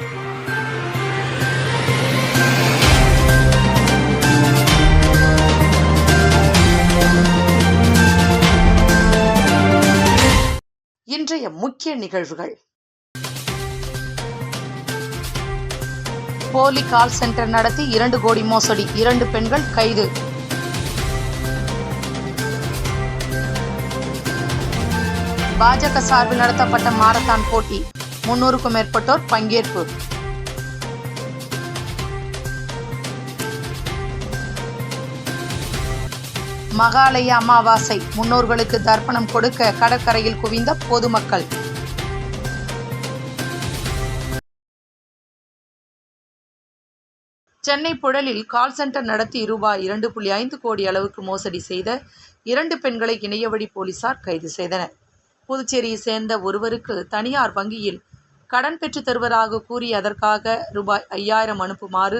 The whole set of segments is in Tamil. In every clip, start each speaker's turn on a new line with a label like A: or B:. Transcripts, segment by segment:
A: இன்றைய முக்கிய நிகழ்வுகள். போலி கால் சென்டர் நடத்தி இரண்டு கோடி மோசடி இரண்டு பெண்கள் கைது. பாஜக சார்பில் நடத்தப்பட்ட மாரத்தான் போட்டி. முன்னூறுக்கும் மேற்பட்டோர் பங்கேற்பு. மகாலய அமாவாசை முன்னோர்களுக்கு தர்ப்பணம் கொடுக்க கடற்கரையில் குவிந்த பொதுமக்கள். சென்னை புழலில் கால் சென்டர் நடத்தி ரூபாய் இரண்டு புள்ளி ஐந்து கோடி அளவுக்கு மோசடி செய்த இரண்டு பெண்களை இணையவழி போலீசார் கைது செய்தனர். புதுச்சேரியை சேர்ந்த ஒருவருக்கு தனியார் வங்கியில் கடன் பெற்று தருவதாக கூறி அதற்காக ரூபாய் ஐயாயிரம் அனுப்புமாறு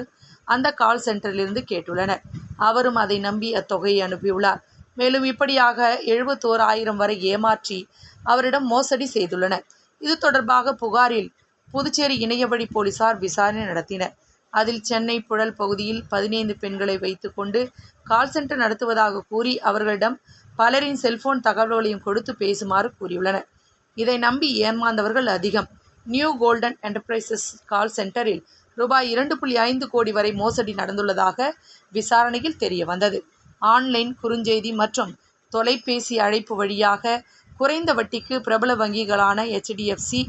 A: அந்த கால் சென்டரிலிருந்து கேட்டுள்ளனர். அவரும் அதை நம்பி அத்தொகையை அனுப்பியுள்ளார். மேலும் இப்படியாக எழுபத்தோர் ஆயிரம் வரை ஏமாற்றி அவரிடம் மோசடி செய்துள்ளனர். இது தொடர்பாக புகாரில் புதுச்சேரி இணையவழி போலீசார் விசாரணை நடத்தினர். அதில் சென்னை புழல் பகுதியில் பதினைந்து பெண்களை வைத்துக்கொண்டு கால் சென்டர் நடத்துவதாக கூறி அவர்களிடம் பலரின் செல்போன் தகவல்களையும் கொடுத்து பேசுமாறு கூறியுள்ளனர். இதை நம்பி ஏமாந்தவர்கள் அதிகம். நியூ கோல்டன் என்டர்பிரைசஸ் கால் சென்டரில் ரூபாய் இரண்டு புள்ளி ஐந்து கோடி வரை மோசடி நடந்துள்ளதாக விசாரணையில் தெரிய வந்தது. ஆன்லைன் குறுஞ்செய்தி மற்றும் தொலைபேசி அழைப்பு வழியாக குறைந்த வட்டிக்கு பிரபல வங்கிகளான HDFC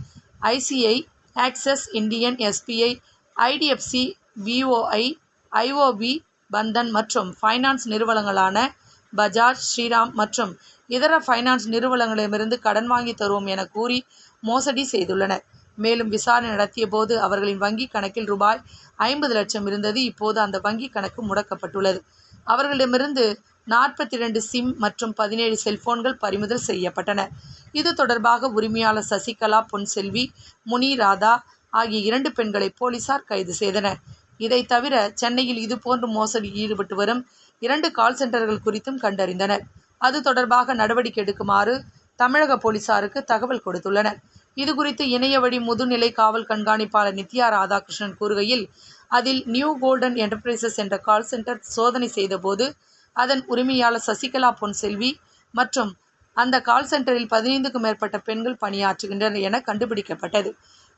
A: ICI Axis Indian SBI IDFC VOI IOB Bandhan மற்றும் ஃபைனான்ஸ் நிறுவனங்களான பஜாஜ் ஸ்ரீராம் மற்றும் இதர ஃபைனான்ஸ் நிறுவனங்களிடமிருந்து கடன் வாங்கி தருவோம் என கூறி மோசடி செய்துள்ளனர். மேலும் விசாரணை நடத்திய போது அவர்களின் வங்கி கணக்கில் ரூபாய் ஐம்பது லட்சம் இருந்தது. இப்போது அந்த வங்கி கணக்கு முடக்கப்பட்டுள்ளது. அவர்களிடமிருந்து நாற்பத்தி இரண்டு சிம் மற்றும் பதினேழு செல்போன்கள் பறிமுதல் செய்யப்பட்டன. இது தொடர்பாக உரிமையாளர் சசிகலா பொன்செல்வி முனி ராதா ஆகிய இரண்டு பெண்களை போலீசார் கைது செய்தனர். இதை தவிர சென்னையில் இதுபோன்று மோசடியில் ஈடுபட்டு வரும் இரண்டு கால் சென்டர்கள் குறித்தும் கண்டறிந்தனர். அது தொடர்பாக நடவடிக்கை எடுக்குமாறு தமிழக போலீசாருக்கு தகவல் கொடுத்துள்ளனர். இதுகுறித்து இணையவழி முதுநிலை காவல் கண்காணிப்பாளர் நித்யா ராதாகிருஷ்ணன் கூறுகையில் அதில் நியூ கோல்டன் என்டர்பிரைசஸ் என்ற கால் சென்டர் சோதனை செய்தபோது அதன் உரிமையாளர் சசிகலா பொன்செல்வி மற்றும் அந்த கால் சென்டரில் பதினைந்துக்கும் மேற்பட்ட பெண்கள் பணியாற்றுகின்றனர் என கண்டுபிடிக்கப்பட்டது.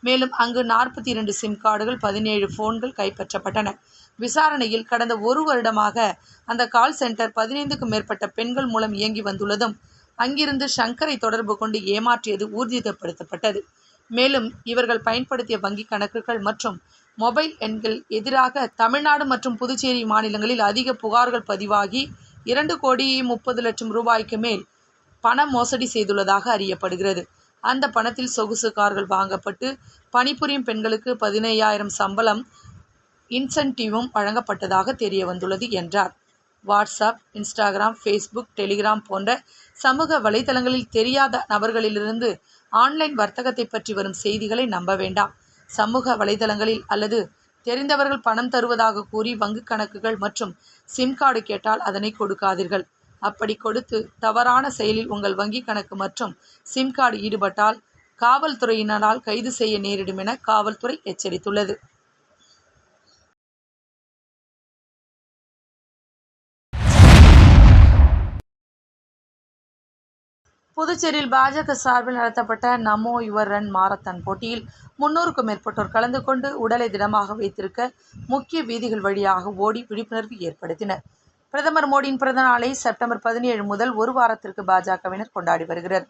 A: மேலும் அங்கு நாற்பத்தி இரண்டு சிம் கார்டுகள் பதினேழு போன்கள் கைப்பற்றப்பட்டன. விசாரணையில் கடந்த ஒரு வருடமாக அந்த கால் சென்டர் பதினைந்துக்கும் மேற்பட்ட பெண்கள் மூலம் இயங்கி வந்துள்ளதும் அங்கிருந்து சங்கரை தொடர்பு கொண்டு ஏமாற்றியது ஊர்ஜிதப்படுத்தப்பட்டது. மேலும் இவர்கள் பயன்படுத்திய வங்கி கணக்குகள் மற்றும் மொபைல் எண்கள் எதிராக தமிழ்நாடு மற்றும் புதுச்சேரி மாநிலங்களில் அதிக புகார்கள் பதிவாகி இரண்டு கோடி முப்பது லட்சம் ரூபாய்க்கு மேல் பண மோசடி செய்துள்ளதாக அறியப்படுகிறது. அந்த பணத்தில் சொகுசு கார்கள் வாங்கப்பட்டு பணிபுரியும் பெண்களுக்கு பதினையாயிரம் சம்பளம் இன்சென்டிவும் வழங்கப்பட்டதாக தெரிய வந்துள்ளது என்றார். வாட்ஸ்அப் இன்ஸ்டாகிராம் ஃபேஸ்புக் டெலிகிராம் போன்ற சமூக வலைதளங்களில் தெரியாத நபர்களிலிருந்து ஆன்லைன் வர்த்தகத்தை பற்றி வரும் செய்திகளை நம்ப வேண்டாம். சமூக வலைதளங்களில் அல்லது தெரிந்தவர்கள் பணம் தருவதாக கூறி வங்கி கணக்குகள் மற்றும் சிம் கார்டு கேட்டால் அதனை கொடுக்காதீர்கள். அப்படி கொடுத்து தவறான செயலில் உங்கள் வங்கி கணக்கு மற்றும் சிம் கார்டு ஈடுபட்டால் காவல்துறையினரால் கைது செய்ய நேரிடும் என காவல்துறை எச்சரித்துள்ளது. புதுச்சேரியில் பாஜக சார்பில் நடத்தப்பட்ட நமோ யுவர் ரன் மாரத்தான் போட்டியில் முன்னூறுக்கும் மேற்பட்டோர் கலந்து கொண்டு உடலை திடமாக வைத்திருக்க முக்கிய வீதிகள் வழியாக ஓடி விழிப்புணர்வு ஏற்படுத்தினர். பிரதமர் மோடியின் பிறந்த நாளை செப்டம்பர் பதினேழு முதல் ஒரு வாரத்திற்கு பாஜகவினர் கொண்டாடி வருகிறார்.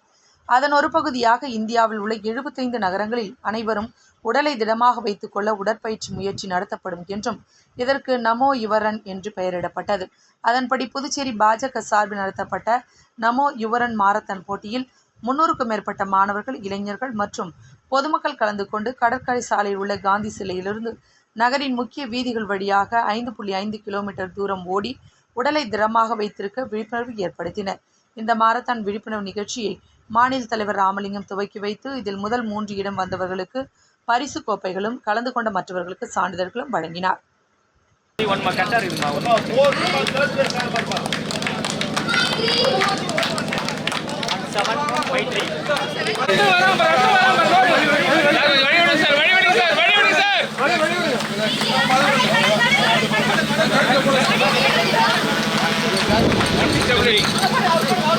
A: அதன் ஒரு பகுதியாக இந்தியாவில் உள்ள எழுபத்தைந்து நகரங்களில் அனைவரும் உடலை திடமாக வைத்துக்கொள்ள உடற்பயிற்சி முயற்சி நடத்தப்படும் என்றும் இதற்கு நமோ யுவரன் என்று பெயரிடப்பட்டது. அதன்படி புதுச்சேரி பாஜக சார்பில் நடத்தப்பட்ட நமோ யுவரன் மாரத்தான் போட்டியில் முன்னூறுக்கும் மேற்பட்ட மாணவர்கள் இளைஞர்கள் மற்றும் பொதுமக்கள் கலந்து கொண்டு கடற்கரை சாலையில் உள்ள காந்தி சிலையிலிருந்து நகரின் முக்கிய வீதிகள் வழியாக ஐந்து புள்ளி ஐந்து கிலோமீட்டர் தூரம் ஓடி உடலை திடமாக வைத்திருக்க விழிப்புணர்வு ஏற்படுத்தினர் இந்த மாரத்தான் விழிப்புணர்வு நிகழ்ச்சியை மாநில தலைவர் ராமலிங்கம் துவக்கி வைத்து இதில் முதல் மூன்று இடம் வந்தவர்களுக்கு பரிசு கோப்பைகளும் கலந்து கொண்ட மற்றவர்களுக்கு சான்றிதழ்களும் வழங்கினார்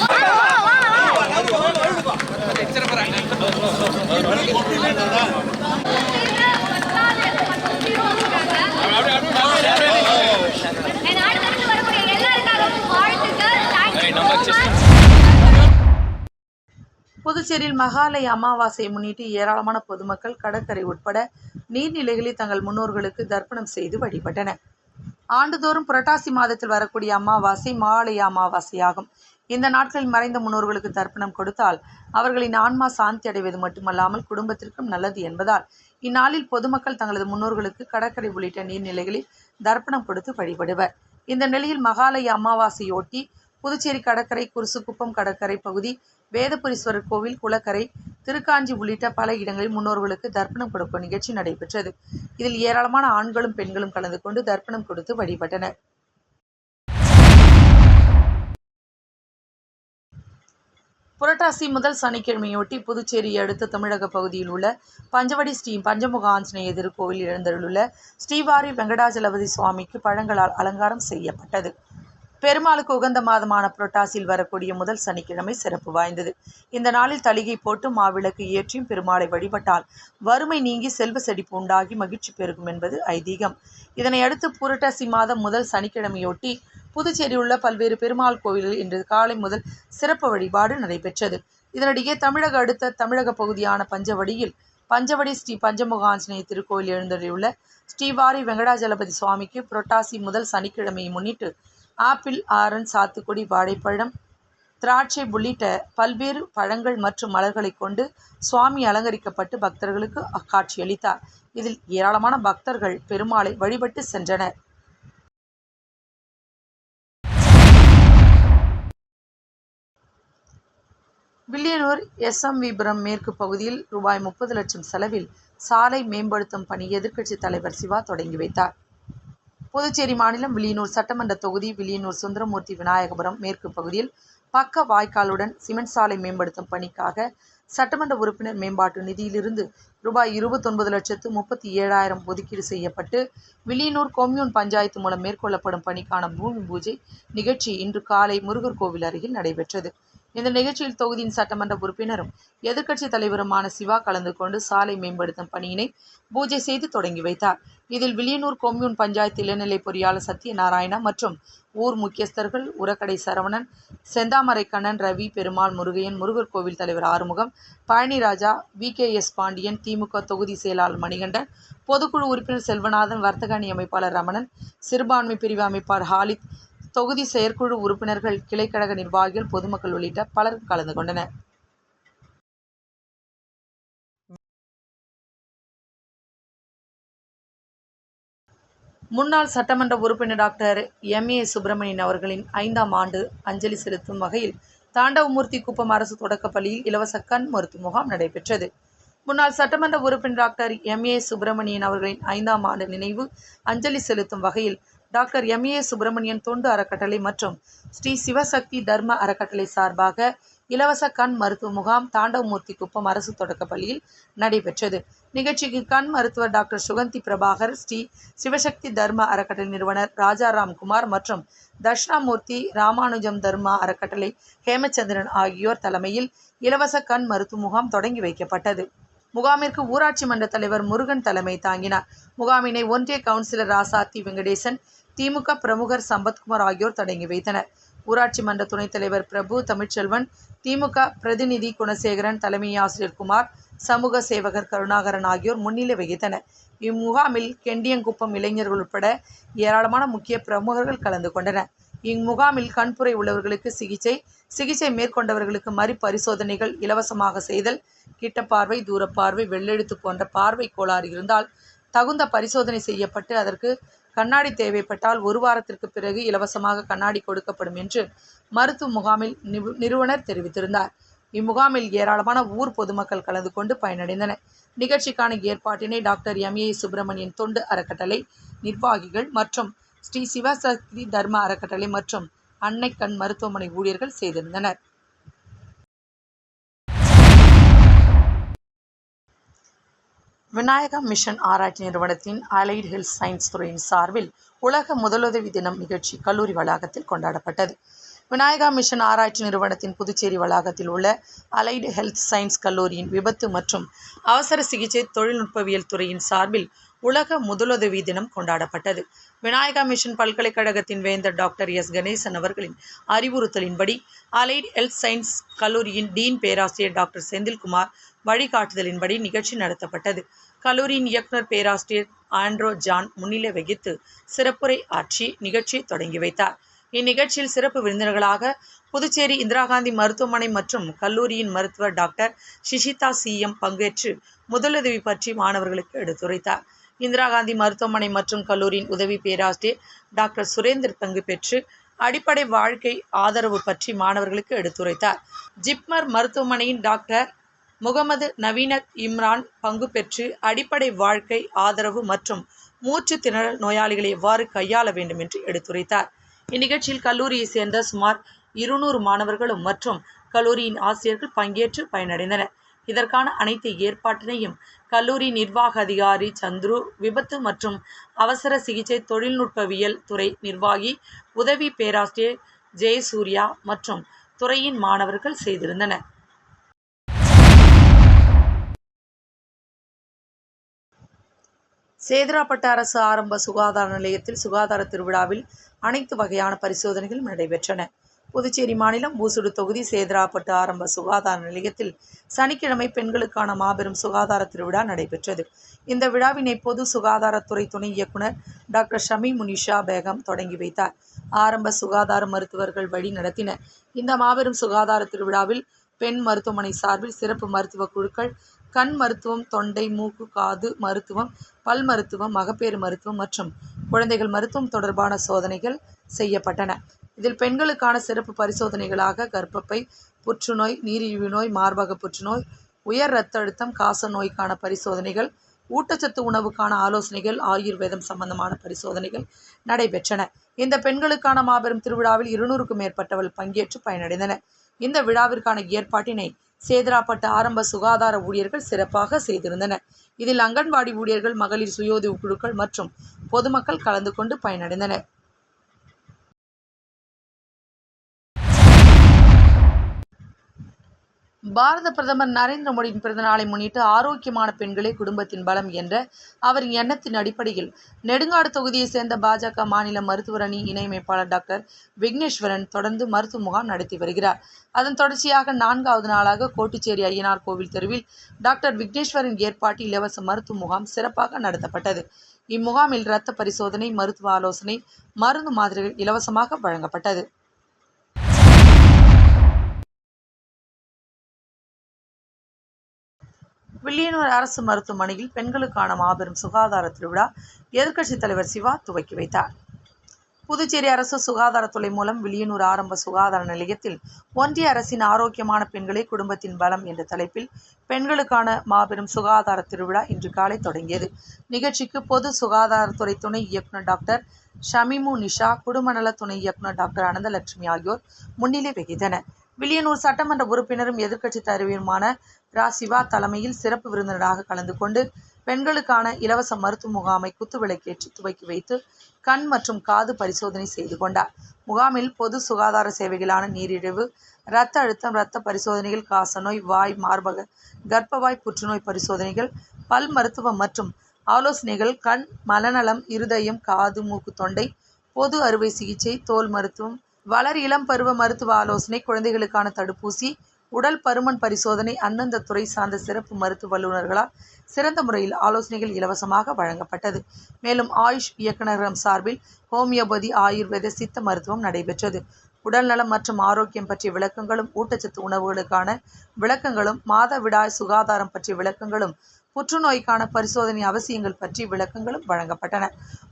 B: Thank you.
A: புதுச்சேரியில் மகாலய அமாவாசையை முன்னிட்டு ஏராளமான பொதுமக்கள் கடற்கரை உட்பட நீர்நிலைகளில் தங்கள் முன்னோர்களுக்கு தர்ப்பணம் செய்து வழிபட்டனர். ஆண்டுதோறும் புரட்டாசி மாதத்தில் வரக்கூடிய அமாவாசை மகாலய அமாவாசையாகும். இந்த நாட்களில் மறைந்த முன்னோர்களுக்கு தர்ப்பணம் கொடுத்தால் அவர்களின் ஆன்மா சாந்தி அடைவது மட்டுமல்லாமல் குடும்பத்திற்கும் நல்லது என்பதால் இந்நாளில் பொதுமக்கள் தங்களது முன்னோர்களுக்கு கடற்கரை உள்ளிட்ட நீர்நிலைகளில் தர்ப்பணம் கொடுத்து வழிபடுவர். இந்த நிலையில் மகாலய அமாவாசையொட்டி புதுச்சேரி கடற்கரை குருசுக்குப்பம் கடற்கரை பகுதி வேதபுரீஸ்வரர் கோவில் குளக்கரை திருக்காஞ்சி உள்ளிட்ட பல இடங்களில் முன்னோர்களுக்கு தர்ப்பணம் கொடுக்கும் நிகழ்ச்சி நடைபெற்றது. இதில் ஏராளமான ஆண்களும் பெண்களும் கலந்து கொண்டு தர்ப்பணம் கொடுத்து வழிபட்டனர். புரட்டாசி முதல் சனிக்கிழமையொட்டி புதுச்சேரியை அடுத்த தமிழக பகுதியில் உள்ள பஞ்சவடி ஸ்ரீ பஞ்சமுக ஆஞ்சநேய திருக்கோவில் எழுந்தருளுள்ள ஸ்ரீவாரி வெங்கடாஜலபதி சுவாமிக்கு பழங்களால் அலங்காரம் செய்யப்பட்டது. பெருமாளுக்கு உகந்த மாதமான புரட்டாசியில் வரக்கூடிய முதல் சனிக்கிழமை சிறப்பு வாய்ந்தது. இந்த நாளில் தலிகை போட்டு மாவிளக்கு ஏற்றியும் பெருமாளை வழிபட்டால் வறுமை நீங்கி செல்வ செழிப்பு உண்டாகி மகிழ்ச்சி பெருகும் என்பது ஐதீகம். இதனை அடுத்து புரட்டாசி மாதம் முதல் சனிக்கிழமையொட்டி புதுச்சேரியில் உள்ள பல்வேறு பெருமாள் கோவில்களில் இன்று காலை முதல் சிறப்பு வழிபாடு நடைபெற்றது. இதனிடையே தமிழக அடுத்த தமிழக பகுதியான பஞ்சவடியில் பஞ்சவடி ஸ்ரீ பஞ்சமுக ஆஞ்சநேய திருக்கோயில் எழுந்தருளியுள்ள ஸ்ரீவாரி வெங்கடாஜலபதி சுவாமிக்கு புரட்டாசி முதல் சனிக்கிழமையை முன்னிட்டு ஆப்பிள் ஆரஞ்ச் சாத்துக்குடி வாழைப்பழம் திராட்சை உள்ளிட்ட பல்வேறு பழங்கள் மற்றும் மலர்களை கொண்டு சுவாமி அலங்கரிக்கப்பட்டு பக்தர்களுக்கு காட்சியளித்தார் இதில் ஏராளமான பக்தர்கள் பெருமாளை வழிபட்டு சென்றனர். வில்லியனூர் எஸ்எம்விபுரம் மேற்கு பகுதியில் ரூபாய் முப்பது லட்சம் செலவில் சாலை மேம்படுத்தும் பணி எதிர்க்கட்சித் தலைவர் சிவா தொடங்கி வைத்தார். புதுச்சேரி மாநிலம் வில்லியனூர் சட்டமன்ற தொகுதி வில்லியனூர் சுந்தரமூர்த்தி விநாயகபுரம் மேற்கு பகுதியில் பக்க வாய்க்காலுடன் சிமெண்ட் சாலை மேம்படுத்தும் பணிக்காக சட்டமன்ற உறுப்பினர் மேம்பாட்டு நிதியிலிருந்து ரூபாய் இருபத்தொன்பது லட்சத்து முப்பத்தி ஏழாயிரம் ஒதுக்கீடு செய்யப்பட்டு வில்லியனூர் கொம்யூன் பஞ்சாயத்து மூலம் மேற்கொள்ளப்படும் பணிக்கான பூமி பூஜை நிகழ்ச்சி இன்று காலை முருகர் கோவில் அருகில் நடைபெற்றது. இந்த நிகழ்ச்சியில் தொகுதியின் சட்டமன்ற உறுப்பினரும் எதிர்க்கட்சி தலைவருமான சிவா கலந்து கொண்டு சாலை மேம்படுத்தும் பணியினை பூஜை செய்து தொடங்கி வைத்தார். இதில் வில்லியனூர் கொம்யூன் பஞ்சாயத்து இளநிலை பொறியாளர் சத்யநாராயணா மற்றும் ஊர் முக்கியஸ்தர்கள் உரக்கடை சரவணன் செந்தாமரை கண்ணன் ரவி பெருமாள் முருகையன் முருகர் கோவில் தலைவர் Arumugam Palaniraja V. K. S. Pandian DMK தொகுதி செயலாளர் மணிகண்டன் பொதுக்குழு உறுப்பினர் செல்வநாதன் வர்த்தக அணி அமைப்பாளர் ரமணன் சிறுபான்மை பிரிவு அமைப்பாளர் ஹாலித் தொகுதி செயற்குழு உறுப்பினர்கள் கிளைக்கழக நிர்வாகிகள் பொதுமக்கள் உள்ளிட்ட பலர் கலந்து கொண்டனர். முன்னாள் சட்டமன்ற உறுப்பினர் டாக்டர் எம். ஏ. சுப்பிரமணியன் அவர்களின் ஐந்தாம் ஆண்டு அஞ்சலி செலுத்தும் வகையில் தாண்டவமூர்த்தி குப்பம் அரசு தொடக்கப்பள்ளியில் இலவச கண் மருத்துவ முகாம் நடைபெற்றது. முன்னாள் சட்டமன்ற உறுப்பினர் டாக்டர் எம். ஏ. சுப்பிரமணியன் அவர்களின் ஐந்தாம் ஆண்டு நினைவு அஞ்சலி செலுத்தும் வகையில் டாக்டர் எம். ஏ. சுப்பிரமணியன் தொண்டு அறக்கட்டளை மற்றும் ஸ்ரீ சிவசக்தி தர்ம அறக்கட்டளை சார்பாக இலவச கண் மருத்துவ முகாம் தாண்டவமூர்த்தி குப்பம் அரசு தொடக்கப்பள்ளியில் நடைபெற்றது. நிகழ்ச்சிக்கு கண் மருத்துவர் டாக்டர் சுகந்தி பிரபாகர் ஸ்ரீ சிவசக்தி தர்ம அறக்கட்டளை நிறுவனர் ராஜாராம் குமார் மற்றும் தட்சிணாமூர்த்தி ராமானுஜம் தர்மா அறக்கட்டளை ஹேமச்சந்திரன் ஆகியோர் தலைமையில் இலவச கண் மருத்துவ முகாம் தொடங்கி வைக்கப்பட்டது. முகாமிற்கு ஊராட்சி மன்ற தலைவர் முருகன் தலைமை தாங்கினார். முகாமினை ஒன்றிய கவுன்சிலர் ராசாத்தி வெங்கடேசன் திமுக பிரமுகர் சம்பத்குமார் ஆகியோர் தொடங்கி வைத்தனர். ஊராட்சி மன்ற துணைத் தலைவர் பிரபு தமிழ்ச்செல்வன் திமுக பிரதிநிதி குணசேகரன் தலைமை ஆசிரியர் குமார் சமூக சேவகர் கருணாகரன் ஆகியோர் முன்னிலை வகித்தனர். இம்முகாமில் கெண்டியங்குப்பம் இளைஞர்கள் உட்பட ஏராளமான முக்கிய பிரமுகர்கள் கலந்து கொண்டனர். இம்முகாமில் கண்புரை உள்ளவர்களுக்கு சிகிச்சை சிகிச்சை மேற்கொண்டவர்களுக்கு மறுபரிசோதனைகள் இலவசமாக செய்தல் கிட்ட பார்வை தூரப்பார்வை வெள்ளெழுத்து போன்ற பார்வை கோளாறு இருந்தால் தகுந்த பரிசோதனை செய்யப்பட்டு அதற்கு கண்ணாடி தேவைப்பட்டால் ஒரு வாரத்திற்கு பிறகு இலவசமாக கண்ணாடி கொடுக்கப்படும் என்று மருத்துவ முகாமில் நிவு- நிறுவனர் தெரிவித்திருந்தார். இம்முகாமில் ஏராளமான ஊர் பொதுமக்கள் கலந்து கொண்டு பயனடைந்தனர். நிகழ்ச்சிக்கான ஏற்பாட்டினை டாக்டர் எம் ஏ சுப்பிரமணியன் தொண்டு அறக்கட்டளை நிர்வாகிகள் மற்றும் ஸ்ரீ சிவசக்தி தர்ம அறக்கட்டளை மற்றும் அன்னை கண் மருத்துவமனை ஊழியர்கள் செய்திருந்தனர். விநாயகா மிஷன் ஆராய்ச்சி நிறுவனத்தின் அலைட் ஹெல்த் சயின்ஸ் துறையின் சார்பில் உலக முதலுதவி தினம் நிகழ்ச்சி கல்லூரி வளாகத்தில் கொண்டாடப்பட்டது. விநாயகா மிஷன் ஆராய்ச்சி நிறுவனத்தின் புதுச்சேரி வளாகத்தில் உள்ள அலைடு ஹெல்த் சயின்ஸ் கல்லூரியின் விபத்து மற்றும் அவசர சிகிச்சை தொழில்நுட்பவியல் துறையின் சார்பில் உலக முதலுதவி தினம் கொண்டாடப்பட்டது. விநாயகா மிஷன் பல்கலைக்கழகத்தின் வேந்தர் டாக்டர் எஸ். கணேசன் அவர்களின் அறிவுறுத்தலின்படி அலைட் ஹெல்த் சயின்ஸ் கல்லூரியின் டீன் பேராசிரியர் டாக்டர் செந்தில்குமார் வழிகாட்டுதலின்படி நிகழ்ச்சி நடத்தப்பட்டது. கல்லூரியின் இயக்குநர் பேராசிரியர் ஆண்ட்ரோ ஜான் முன்னிலை வகித்து சிறப்புரை ஆற்றி நிகழ்ச்சியை தொடங்கி வைத்தார். இந்நிகழ்ச்சியில் சிறப்பு விருந்தினர்களாக புதுச்சேரி இந்திரா காந்தி மருத்துவமனை மற்றும் கல்லூரியின் மருத்துவர் டாக்டர் சிஷிதா சி. எம். பங்கேற்று முதலுதவி பற்றி மாணவர்களுக்கு எடுத்துரைத்தார். இந்திரா காந்தி மருத்துவமனை மற்றும் கல்லூரியின் உதவி பேராசிரியர் டாக்டர் சுரேந்தர் பங்கு பெற்று அடிப்படை வாழ்க்கை ஆதரவு பற்றி மாணவர்களுக்கு எடுத்துரைத்தார். ஜிப்மர் மருத்துவமனையின் டாக்டர் முகமது நவீனத் இம்ரான் பங்கு பெற்று அடிப்படை வாழ்க்கை ஆதரவு மற்றும் மூச்சு திணறல் நோயாளிகளை எவ்வாறு கையாள வேண்டும் என்று எடுத்துரைத்தார். இந்நிகழ்ச்சியில் கல்லூரியை சேர்ந்த சுமார் இருநூறு மாணவர்களும் மற்றும் கல்லூரியின் ஆசிரியர்கள் பங்கேற்று பயனடைந்தனர். இதற்கான அனைத்து ஏற்பாட்டினையும் கல்லூரி நிர்வாக அதிகாரி சந்துரு விபத்து மற்றும் அவசர சிகிச்சை தொழில்நுட்பவியல் துறை நிர்வாகி உதவி பேராசிரியர் ஜெயசூர்யா மற்றும் துறையின் மாணவர்கள் செய்திருந்தனர். சேதராப்பட்டு அரசு ஆரம்ப சுகாதார நிலையத்தில் சுகாதார திருவிழாவில் அனைத்து வகையான பரிசோதனைகள் நடைபெற்றன. புதுச்சேரி மாநிலம் ஊசுடு தொகுதி சேதராப்பட்டு ஆரம்ப சுகாதார நிலையத்தில் சனிக்கிழமை பெண்களுக்கான மாபெரும் சுகாதார திருவிழா நடைபெற்றது. இந்த விழாவினை பொது சுகாதாரத்துறை துணை இயக்குனர் டாக்டர் ஷமி முனிஷா பேகம் தொடங்கி வைத்தார். ஆரம்ப சுகாதார மருத்துவர்கள் வழி நடத்தினர். இந்த மாபெரும் சுகாதார திருவிழாவில் பெண் மருத்துவமனை சார்பில் சிறப்பு மருத்துவ குழுக்கள் கண் மருத்துவம் தொண்டை மூக்கு காது மருத்துவம் பல் மருத்துவம் மகப்பேறு மருத்துவம் மற்றும் குழந்தைகள் மருத்துவம் தொடர்பான சோதனைகள் செய்யப்பட்டன. இதில் பெண்களுக்கான சிறப்பு பரிசோதனைகளாக கர்ப்பப்பை புற்றுநோய் நீரிழிவு நோய் மார்பக புற்றுநோய் உயர் இரத்த அழுத்தம் காச நோய்க்கான பரிசோதனைகள் ஊட்டச்சத்து உணவுக்கான ஆலோசனைகள் ஆயுர்வேதம் சம்பந்தமான பரிசோதனைகள் நடைபெற்றன. இந்த பெண்களுக்கான மாபெரும் திருவிழாவில் இருநூறுக்கும் மேற்பட்டவர்கள் பங்கேற்று பயனடைந்தனர். இந்த விழாவிற்கான ஏற்பாட்டினை சேதராப்பட்டு ஆரம்ப சுகாதார ஊழியர்கள் சிறப்பாக செய்திருந்தனர். இதில் அங்கன்வாடி ஊழியர்கள் மகளிர் சுயோதவி குழுக்கள் மற்றும் பொதுமக்கள் கலந்து கொண்டு பயனடைந்தனர். பாரத பிரதமர் நரேந்திர மோடியின் பிறந்தநாளை முன்னிட்டு ஆரோக்கியமான பெண்களே குடும்பத்தின் பலம் என்ற அவரின் எண்ணத்தின் அடிப்படையில் நெடுங்காடு தொகுதியைச் சேர்ந்த பாஜக மாநில மருத்துவர் அணி இணையமைப்பாளர் டாக்டர் விக்னேஸ்வரன் தொடர்ந்து மருத்துவ முகாம் நடத்தி வருகிறார். அதன் தொடர்ச்சியாக நான்காவது நாளாக கோட்டுச்சேரி ஐயனார் கோவில் தெருவில் டாக்டர் விக்னேஸ்வரன் ஏற்பாட்டில் இலவச மருத்துவ முகாம் சிறப்பாக நடத்தப்பட்டது. இம்முகாமில் இரத்த பரிசோதனை மருத்துவ ஆலோசனை மருந்து மாதிரிகள் இலவசமாக வழங்கப்பட்டது. வில்லியனூர் அரசு மருத்துவமனையில் பெண்களுக்கான மாபெரும் சுகாதார திருவிழா எதிர்க்கட்சித் தலைவர் சிவா துவக்கி வைத்தார். புதுச்சேரி அரசு சுகாதாரத்துறை மூலம் வில்லியனூர் ஆரம்ப சுகாதார நிலையத்தில் ஒன்றிய அரசின் ஆரோக்கியமான பெண்களே குடும்பத்தின் பலம் என்ற தலைப்பில் பெண்களுக்கான மாபெரும் சுகாதார திருவிழா இன்று காலை தொடங்கியது. நிகழ்ச்சிக்கு பொது சுகாதாரத்துறை துணை இயக்குனர் டாக்டர் ஷமிமு நிஷா குடும்பநல துணை இயக்குனர் டாக்டர் அனந்தலட்சுமி ஆகியோர் முன்னிலை வகித்தனர். வில்லியனூர் சட்டமன்ற உறுப்பினரும் எதிர்க்கட்சித் தலைவருமான ரா சிவா தலைமையில் சிறப்பு விருந்தினராக கலந்து கொண்டு பெண்களுக்கான இலவச மருத்துவ முகாமை குத்துவிளக்கேற்றி துவக்கி வைத்து கண் மற்றும் காது பரிசோதனை செய்து கொண்டார். முகாமில் பொது சுகாதார சேவைகளான நீரிழிவு இரத்த அழுத்தம் இரத்த பரிசோதனைகள் காசநோய் வாய் மார்பக கர்ப்பவாய் புற்றுநோய் பரிசோதனைகள் பல் மருத்துவம் மற்றும் ஆலோசனைகள் கண் மலநலம் இருதயம் காது மூக்கு தொண்டை பொது அறுவை சிகிச்சை தோல் மருத்துவம் வளர் இளம் பருவ மருத்துவ ஆலோசனை குழந்தைகளுக்கான தடுப்பூசி உடல் பருமன் பரிசோதனை அந்தந்த துறை சார்ந்த சிறப்பு மருத்துவ வல்லுநர்களால் சிறந்த முறையில் ஆலோசனைகள் இலவசமாக வழங்கப்பட்டது. மேலும் ஆயுஷ் இயக்குநரகம் சார்பில் ஹோமியோபதி ஆயுர்வேத சித்த மருத்துவம் நடைபெற்றது. உடல்நலம் மற்றும் ஆரோக்கியம் பற்றிய விளக்கங்களும் ஊட்டச்சத்து உணவுகளுக்கான விளக்கங்களும் மாதவிடாய் சுகாதாரம் பற்றிய விளக்கங்களும் புற்றுநோய்க்கான பரிசோதனை அவசியங்கள் பற்றி விளக்கங்களும் வழங்கப்பட்டன.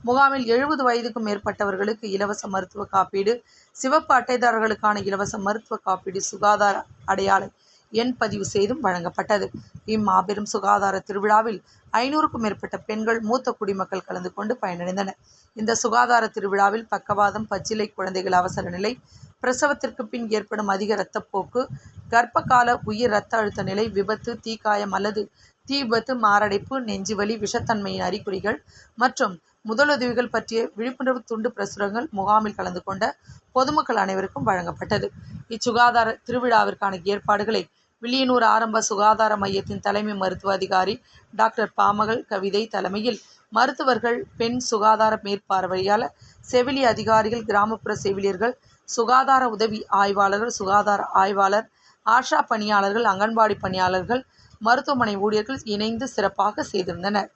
A: முகாமில் எழுபது வயதுக்கும் மேற்பட்டவர்களுக்கு இலவச மருத்துவ காப்பீடு சிவப்பு அட்டைதாரர்களுக்கான இலவச மருத்துவ காப்பீடு சுகாதார அடையாள எண் பதிவு செய்தும் வழங்கப்பட்டது. இம்மாபெரும் சுகாதார திருவிழாவில் ஐநூறுக்கும் மேற்பட்ட பெண்கள் மூத்த குடிமக்கள் கலந்து கொண்டு பயனடைந்தனர். இந்த சுகாதார திருவிழாவில் பக்கவாதம் பச்சிலை குழந்தைகள் அவசர நிலை பிரசவத்திற்கு பின் ஏற்படும் அதிக இரத்தப்போக்கு கர்ப்பகால உயிர் இரத்த அழுத்த நிலை விபத்து தீக்காயம் அல்லது தீ விபத்து மாரடைப்பு நெஞ்சுவலி விஷத்தன்மையின் அறிகுறிகள் மற்றும் முதலுதவிகள் பற்றிய விழிப்புணர்வு துண்டு பிரசுரங்கள் முகாமில் கலந்து கொண்ட பொதுமக்கள் அனைவருக்கும் வழங்கப்பட்டது. இச்சுகாதார திருவிழாவிற்கான ஏற்பாடுகளை வில்லியனூர் ஆரம்ப சுகாதார மையத்தின் தலைமை மருத்துவ அதிகாரி டாக்டர் பாமகள் கவிதை தலைமையில் மருத்துவர்கள் பெண் சுகாதார மேற்பார்வையாளர் செவிலி அதிகாரிகள் கிராமப்புற செவிலியர்கள் சுகாதார உதவி ஆய்வாளர்கள் சுகாதார ஆய்வாளர் ஆஷா பணியாளர்கள் அங்கன்வாடி பணியாளர்கள் மருத்துவமனை ஊழியர்கள் இணைந்து சிறப்பாக செய்திருந்தனர்.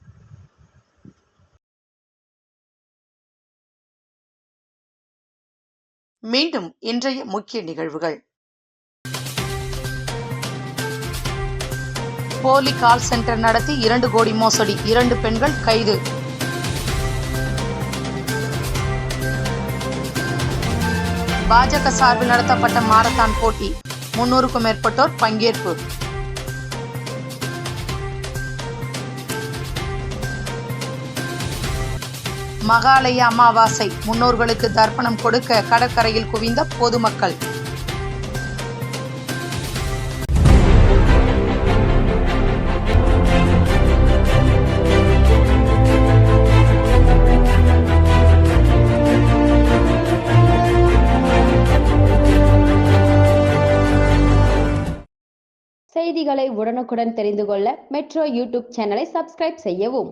A: மீண்டும் இன்றைய முக்கிய நிகழ்வுகள். போலி கால் சென்டர் நடத்தி இரண்டு கோடி மோசடி இரண்டு பெண்கள் கைது. பாஜக சார்பில் நடத்தப்பட்ட மாரத்தான் போட்டி முன்னூறுக்கும் மேற்பட்டோர் பங்கேற்பு. மகாலய அமாவாசை. முன்னோர்களுக்கு தர்ப்பணம் கொடுக்க கடற்கரையில் குவிந்த பொதுமக்கள்.
C: செய்திகளை உடனுக்குடன் தெரிந்து கொள்ள மெட்ரோ யூடியூப் சேனலை சப்ஸ்கிரைப் செய்யவும்.